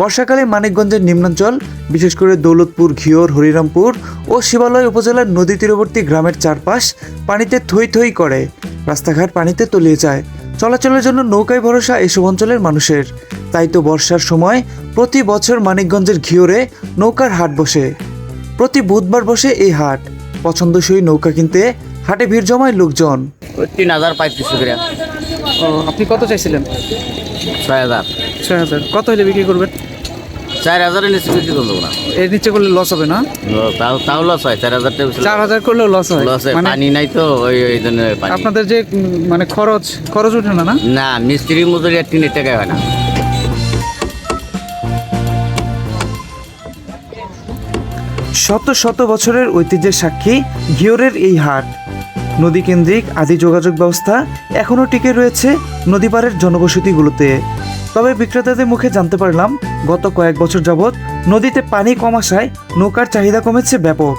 বর্ষাকালে মানিকগঞ্জের নিম্নাঞ্চল বিশেষ করে দৌলতপুর ঘিওর হরিরামপুর ও শিবালয় উপজেলার নদী তীরবর্তী গ্রামের চারপাশ পানিতে থই থই করে। রাস্তাঘাট পানিতে তলিয়ে যায়। চলাচলের জন্য নৌকায় ভরসা এসব অঞ্চলের মানুষের। তাই তো বর্ষার সময় প্রতি বছর মানিকগঞ্জের ঘিওরে নৌকার হাট বসে। প্রতি বুধবার বসে এই হাট। পছন্দসই নৌকা কিনতে হাটে ভিড় জমায় লোকজন। তিন হাজার আপনি কত চাইছিলেন? ছয় হাজার। ছয় হাজার। কত হলে বিক্রি করবেন? চার হাজারের নিচে বিক্রি করব না। এর নিচে করলে লস হবে না? তাও তাও লস হয় চার হাজার চার হাজার করলেও লস হয়। লস হয় মানে পানি নাই তো ওই ওই জন্য আপনাদের যে মানে খরচ খরচ উঠে না না? না মিস্ত্রি মজুরি আর তিনের টাকায় হয় না। শত শত বছরের ঐতিহ্যের সাক্ষী ঘিওরের এই হাট। নদীকেন্দ্রিক আদি যোগাযোগ ব্যবস্থা এখনও টিকে রয়েছে নদীপাড়ের জনবসতিগুলোতে। তবে বিক্রেতাদের মুখে জানতে পারলাম, গত কয়েক বছর যাবৎ নদীতে পানি কম আসায় নৌকার চাহিদা কমেছে ব্যাপক।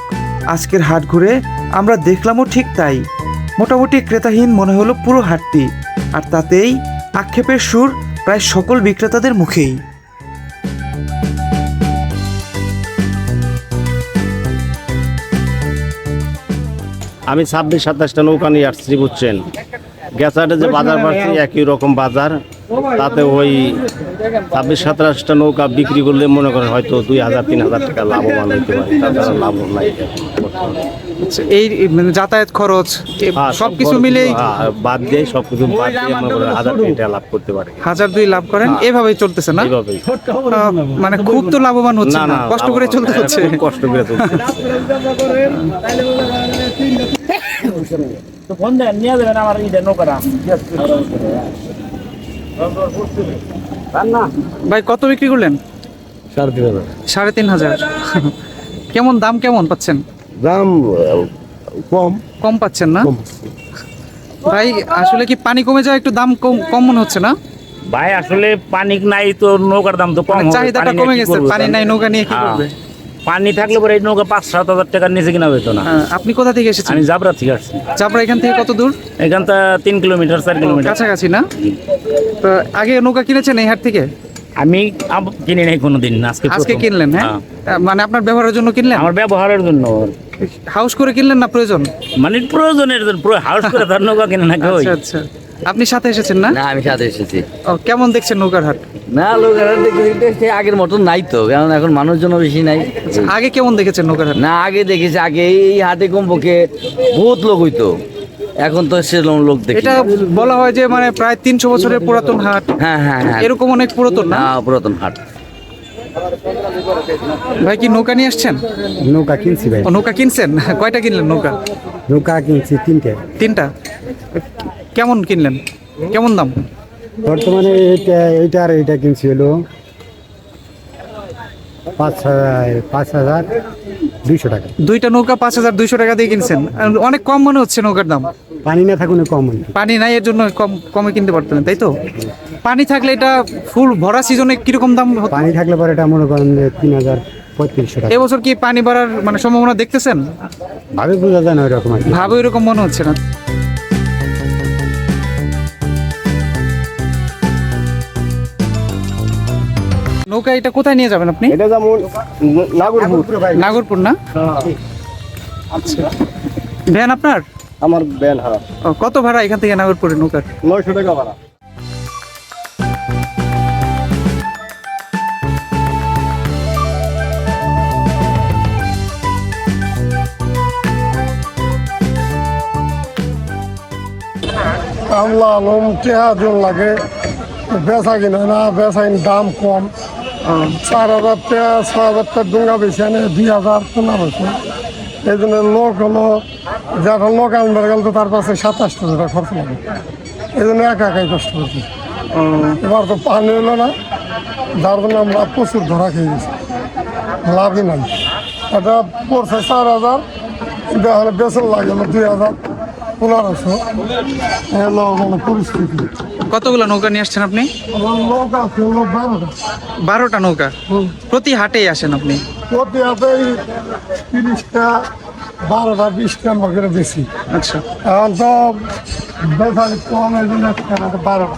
আজকের হাট ঘুরে আমরা দেখলামও ঠিক তাই। মোটামুটি ক্রেতাহীন মনে হলো পুরো হাটটি, আর তাতেই আক্ষেপের সুর প্রায় সকল বিক্রেতাদের মুখেই। আমি ছাব্বিশ সাতাশটা নৌকা নিয়ে আসছি, বুঝছেন? গেছাটে যে বাজার পাচ্ছি একই রকম বাজার। তাতে ওই ছাব্বিশ সাতাশটা নৌকা বিক্রি করলে মনে করেন হয়তো দুই হাজার তিন হাজার টাকা লাভবান হইতে পারে। তাছাড়া লাভ নাই। আচ্ছা, এই এই মানে যাতায়াত খরচ হ্যাঁ, সব কিছু মিলেই হ্যাঁ, বাদ দিয়ে সব কিছু বাদ দিয়ে মনে করেন হাজার তিন টাকা লাভ করতে পারে। হাজার দুই লাভ করেন এভাবেই চলতেছে না? মানে খুব তো লাভবান হচ্ছে না কষ্ট করে চলতে হচ্ছে কষ্ট করে চলতে হচ্ছে। ভাই কত বিক্রি করলেন? সাড়ে তিন হাজার। কেমন দাম কেমন পাচ্ছেন? দাম কম। কম পাচ্ছেন না? ভাই আসলে কি পানি কমে যায় একটু দাম কম কম মনে হচ্ছে না? ভাই আসলে পানি নাই তো নৌকার দাম তো কম মানে চাহিদাটা কমে গেছে পানি নাই নৌকা নিয়ে কি হ্যাঁ। করবে? পানি থাকলে পরে এই নৌকা পাঁচ সাত হাজার টাকার নিচে কিনা হইতো না। আহ, আপনি কোথা থেকে এসেছেন? আমি জাবরা থেকে আসছি। চাপড়া এখান থেকে কত দূর? এখানটা তিন কিলোমিটার চার কিলোমিটার। কাছাকাছি না? তো আগে নৌকা কিনেছেন এই হাট থেকে? আমি কিনি নাই কোনোদিন আজকে আজকে কিনলেন হ্যাঁ? মানে আপনার ব্যবহারের জন্য কিনলেন? আমার ব্যবহারের জন্য। হাউস করে কিনলেন না প্রয়োজন? মানে প্রয়োজনের জন্য হাউস করে তার নৌকা কিনে না আচ্ছা আচ্ছা। আপনি সাথে এসেছেন না? না আমি সাথে এসেছি। ও, কেমন দেখছেন নৌকার হাট? না লোকেরা দেখতে দেখতে আগের মতন নাই তো কারণ এখন মানুষজন বেশি নাই। আচ্ছা, আগে কেমন দেখেছেন নৌকার হাট? না আগে দেখেছি আগে এই হাটে কমপক্ষে বহুত লোক হইতো। এখন তো সেরকম লোক দেখি এটা বলা হয় যে মানে প্রায় তিনশো বছরের পুরাতন হাট। হ্যাঁ হ্যাঁ হ্যাঁ। এরকম অনেক পুরাতন না? না পুরাতন হাট। ভাই কি নৌকা নিয়ে আসছেন? নৌকা কিনছি ভাই। ও নৌকা কিনছেন? কয়টা কিনলেন নৌকা? নৌকা কিনছি তিনটে। তিনটা? কেমন কিনলেন? কেমন দাম? বর্তমানে এইটা এইটা আর এইটা কিনছি হলো পাঁচ হাজার পাঁচ হাজার দুইশো টাকা। দুইটা নৌকা পাঁচ হাজার দুইশো টাকা দিয়ে কিনছেন। অনেক কম মনে হচ্ছে নৌকার দাম। পানি না থাকুন কম পানি নাই এর জন্য কম কমে কিনতে পারতেন তাই তো? পানি থাকলে এটা ফুল ভরা সিজনে কীরকম দাম পানি থাকলে পরে এটা মনে করেন তিন হাজার পঁয়ত্রিশশো টাকা। এবছর কি পানি বাড়ার মানে সম্ভাবনা দেখতেছেন? ভাবে বোঝা যায় না ওইরকম ভাবে এরকম মনে হচ্ছে না। নৌকা এটা কোথায় নিয়ে যাবেন আপনি? এটা যেমন নাগরপুর। নাগরপুর না? আচ্ছা। ভ্যান আপনার? আমার ব্যান হ্যাঁ। কত ভাড়া এখান থেকে নাগরপুরে নৌকার? নয়শো টাকা ভাড়া। কামলা আলম টেহা জন লাগে। বেচা কিনা না বেচা দাম কম। চার হাজার টাকা, ছয় হাজার টাকা ডুঙ্গা বেশি আনে, দুই হাজার পনেরোশো এই জন্য লোক হলো যখন লোক আনবার গেল তো তার পাশে সাতাশটা টাকা খরচ লাগে এই জন্য একা একাই কষ্ট করছি। এবার তো পানি হলো না, যার জন্য আমরা প্রচুর ধরা খেয়ে গেছি। লাভই নাই। এটা পড়ছে চার হাজার, কিন্তু এখানে বেতন লাগে দুই হাজার। পনেরোশো এলো মানে পরিস্থিতি। কতগুলো নৌকা নিয়ে আসছেন আপনি? আছে হলো বারোটা। বারোটা নৌকা? প্রতি হাটেই আসেন আপনি? প্রতি হাতেই তিরিশটা বারোটা বিশটা মগের বেশি। আচ্ছা। এখন তো বেসারি কম এই জন্য বারোটা।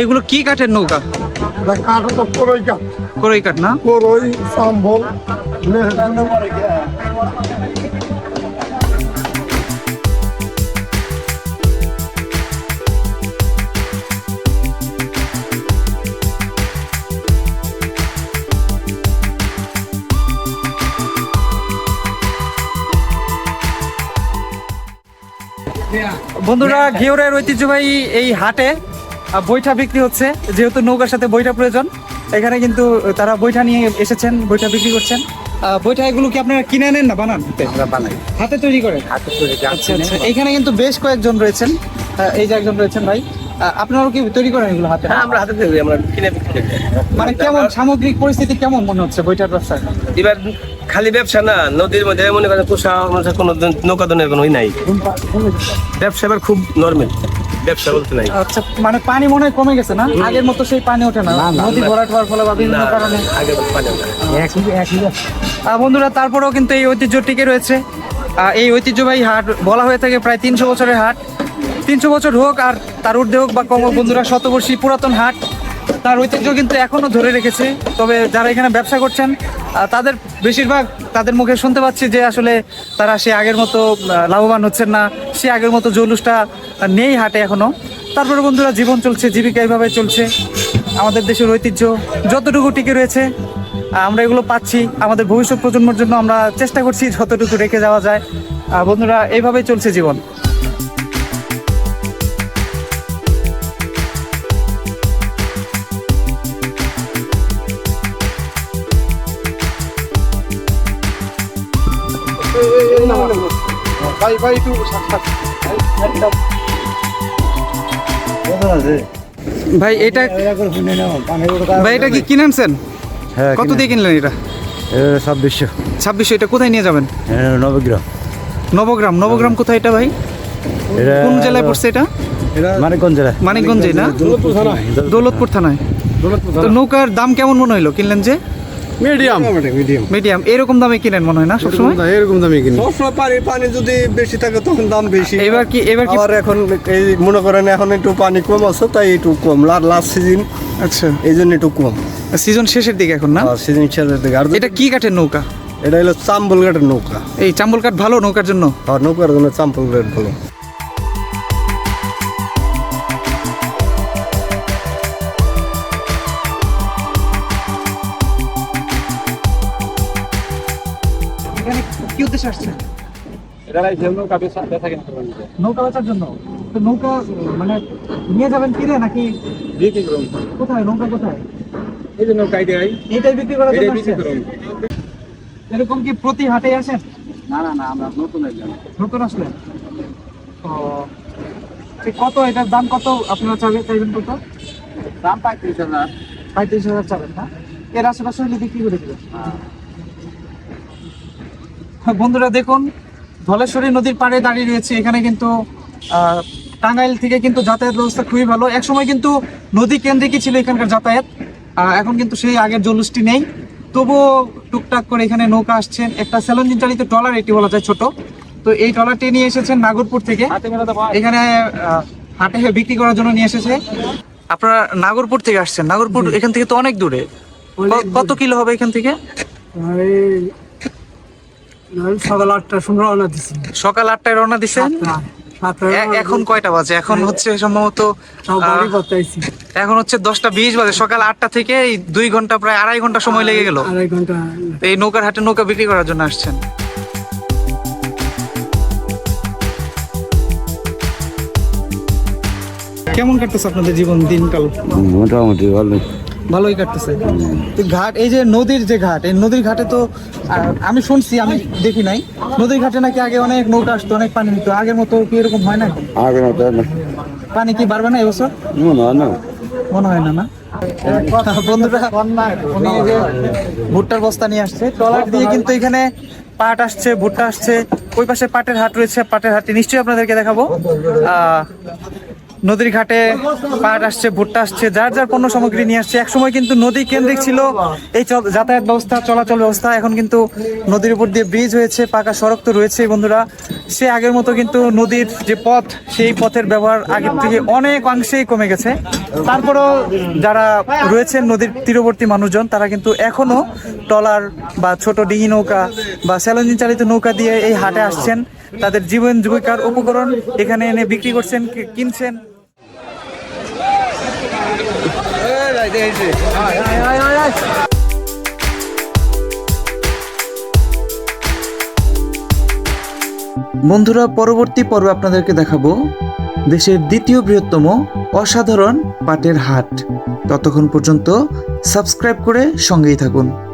এগুলো কি কাঠের নৌকা? কাঠ তো করই কাঠ। করই কাঠ না? করই চাম্বল বন্ধুরা ঘিওরের ঐতিহ্যবাহী এই হাটে বৈঠা বিক্রি হচ্ছে। যেহেতু নৌকার সাথে বৈঠা প্রয়োজন এখানে কিন্তু তারা বৈঠা নিয়ে এসেছেন বৈঠা বিক্রি করছেন। বৈঠা এগুলো কি আপনারা কিনে আনেন না বানান? বানাই। হাতে তৈরি করেন হাতে তৈরি আচ্ছা আচ্ছা। এখানে কিন্তু বেশ কয়েকজন রয়েছেন। এই যে একজন রয়েছেন ভাই আপনারাও কি তৈরি করেন এগুলো হাতে? হ্যাঁ আমরা হাতে তৈরি আমরা কিনে বিক্রি মানে কেমন সামগ্রিক পরিস্থিতি কেমন মনে হচ্ছে বইটার ব্যবসায় এবার খালি ব্যবসা না নদীর মধ্যে মনে করেন কুষা কোনো দিন নৌকা দনের কোনো নাই। ব্যবসা এবার খুব নর্মাল ব্যবসা বলতে নাই। আচ্ছা মানে পানি মনে হয় কমে গেছে না? আগের মতো সেই পানি ওঠে না। নদী ভরাট হওয়ার ফলে বা বিভিন্ন না, কারণে। আগে পানি বন্ধুরা তারপরেও কিন্তু এই ঐতিহ্য টিকে রয়েছে। এই ঐতিহ্যবাহী হাট বলা হয়ে থাকে প্রায় তিনশো বছরের হাট। তিনশো বছর হোক আর তার ঊর্ধ্বে হোক বা কম বন্ধুরা শতবর্ষী পুরাতন হাট। তার ঐতিহ্য কিন্তু এখনও ধরে রেখেছে। তবে যারা এখানে ব্যবসা করছেন তাদের বেশিরভাগ তাদের মুখে শুনতে পাচ্ছি যে আসলে তারা সে আগের মতো লাভবান হচ্ছেন না। সে আগের মতো জৌলুসটা নেই হাটে এখনও। তারপরে বন্ধুরা, জীবন চলছে, জীবিকা এইভাবে চলছে। আমাদের দেশের ঐতিহ্য যতটুকু টিকে রয়েছে আমরা এগুলো পাচ্ছি। আমাদের ভবিষ্যৎ প্রজন্মের জন্য আমরা চেষ্টা করছি যতটুকু রেখে যাওয়া যায়। বন্ধুরা, এইভাবেই চলছে জীবন। ভাই এটা ভাই এটা কি কিনে আনছেন হ্যাঁ কত দিয়ে কিনলেন এটা? ছাব্বিশশো। ছাব্বিশশো এটা কোথায় নিয়ে যাবেন? নবগ্রাম। নবগ্রাম নবগ্রাম কোথায় এটা ভাই? কোন জেলায় পড়ছে এটা? মানিকগঞ্জ জেলা মানিকগঞ্জে না? দৌলতপুর থানায়। তো নৌকার দাম কেমন মনে হইল কিনলেন যে? মিডিয়াম মিডিয়াম মিডিয়াম এরকম দামে কিনেন মনে হয় না সবসময়? এরকম দামে কিনি। সবসময় পানি পানি যদি বেশি থাকে তখন দাম বেশি। এবার কি এবার কি আবার এখন এই মনে করেন এখন একটু পানি কম আছে তাই একটু কম। লাস্ট সিজন আচ্ছা। এই জন্য একটু কম। সিজন শেষের দিকে এখন না? সিজন শেষের দিকে। আর এটা কি কাঠের নৌকা? এটা হলো চাম্বল ঘাটের নৌকা। এই চাম্বল কাঠ ভালো নৌকার জন্য? আর নৌকার জন্য চাম্বল ঘাট ভালো। কি উদ্দেশ্যে আসছেন নৌকা বেচার জন্য? তো নৌকা মানে নিয়ে যাবেন কিনে নাকি কোথায়? নৌকা কোথায়? এইটাই বিক্রি করার জন্য আসছেন? এরকম কি প্রতি হাটে আসেন? না না না আমরা নতুন একজন নতুন আসলেন? ঠিক কত এটার দাম কত আপনারা চাইবেন চাইবেন কত? দাম পঁয়ত্রিশ হাজার। পঁয়ত্রিশ হাজার চাবেন না? এর আশেপাশে হলে বিক্রি করে দেবেন। বন্ধুরা দেখুন ধলেশ্বরী নদীর পাড়ে দাঁড়িয়ে রয়েছে। এখানে কিন্তু টাঙ্গাইল থেকে কিন্তু যাতায়াত ব্যবস্থা খুবই ভালো। একসময় কিন্তু নদী কেন্দ্রিকই ছিল এখানকার যাতায়াত। এখন কিন্তু সেই আগের জলুসটি নেই। তবুও টুকটাক করে এখানে নৌকা আসছেন একটা স্যালঞ্জিন চালিত ট্রলার এটি বলা যায় ছোট। তো এই ট্রলারটি নিয়ে এসেছেন নাগরপুর থেকে। এখানে হাটে বিক্রি করার জন্য নিয়ে এসেছে। আপনারা নাগরপুর থেকে আসছেন। নাগরপুর এখান থেকে তো অনেক দূরে। কত কিলো হবে এখান থেকে? সকাল আটটার সময় রওনা দিছি। সকাল আটটায় রওনা দিছেন? এখন কয়টা বাজে? এখন হচ্ছে সম্ভবত এখন হচ্ছে দশটা বিশ বাজে। সকাল আটটা থেকে দুই ঘণ্টা প্রায় আড়াই ঘণ্টা সময় লেগে গেল। আড়াই ঘণ্টা। এই নৌকার হাটে নৌকা বিক্রি করার জন্য আসছেন। কেমন কাটতেছে আপনাদের জীবন দিনকাল? মোটামুটি ভালো ভালোই কাটতেছে। ঘাট এই যে নদীর যে ঘাট এই নদীর ঘাটে তো আমি শুনছি আমি দেখি নাই। নদীর ঘাটে নাকি আগে অনেক নৌকা আসতো অনেক পানি নিত। আগের মতো কি এরকম হয় না? এখন? আগে মতো পানি কি বাড়বে না এবছর? না। মনে হয় না না? বন্ধুরা উনি যে ভুট্টার বস্তা নিয়ে আসছে। ট্রলার দিয়ে কিন্তু এখানে পাট আসছে ভুট্টা আসছে। ওই পাশে পাটের হাট রয়েছে পাটের হাটটি নিশ্চয়ই আপনাদেরকে দেখাবো। নদীর ঘাটে পাট আসছে, ভুট্টা আসছে, যার যার পণ্য সামগ্রী নিয়ে আসছে। একসময় কিন্তু নদী কেন্দ্রিক ছিল এই যাতায়াত ব্যবস্থা, চলাচল ব্যবস্থা। এখন কিন্তু নদীর উপর দিয়ে ব্রিজ হয়েছে, পাকা সড়ক তো রয়েছে বন্ধুরা। সে আগের মতো কিন্তু নদীর যে পথ, সেই পথের ব্যবহার আগের থেকে অনেক অংশেই কমে গেছে। তারপরেও যারা রয়েছেন নদীর তীরবর্তী মানুষজন, তারা কিন্তু এখনও ট্রলার বা ছোট ডিঙি নৌকা বা স্যালঞ্জিন চালিত নৌকা দিয়ে এই হাটে আসছেন। তাদের জীবন জীবিকার উপকরণ এখানে এনে বিক্রি করছেন কিনছেন বন্ধুরা পরবর্তী পর্বে আপনাদেরকে দেখাবো দেশের দ্বিতীয় বৃহত্তম অসাধারণ পাটের হাট। ততক্ষণ পর্যন্ত সাবস্ক্রাইব করে সঙ্গেই থাকুন।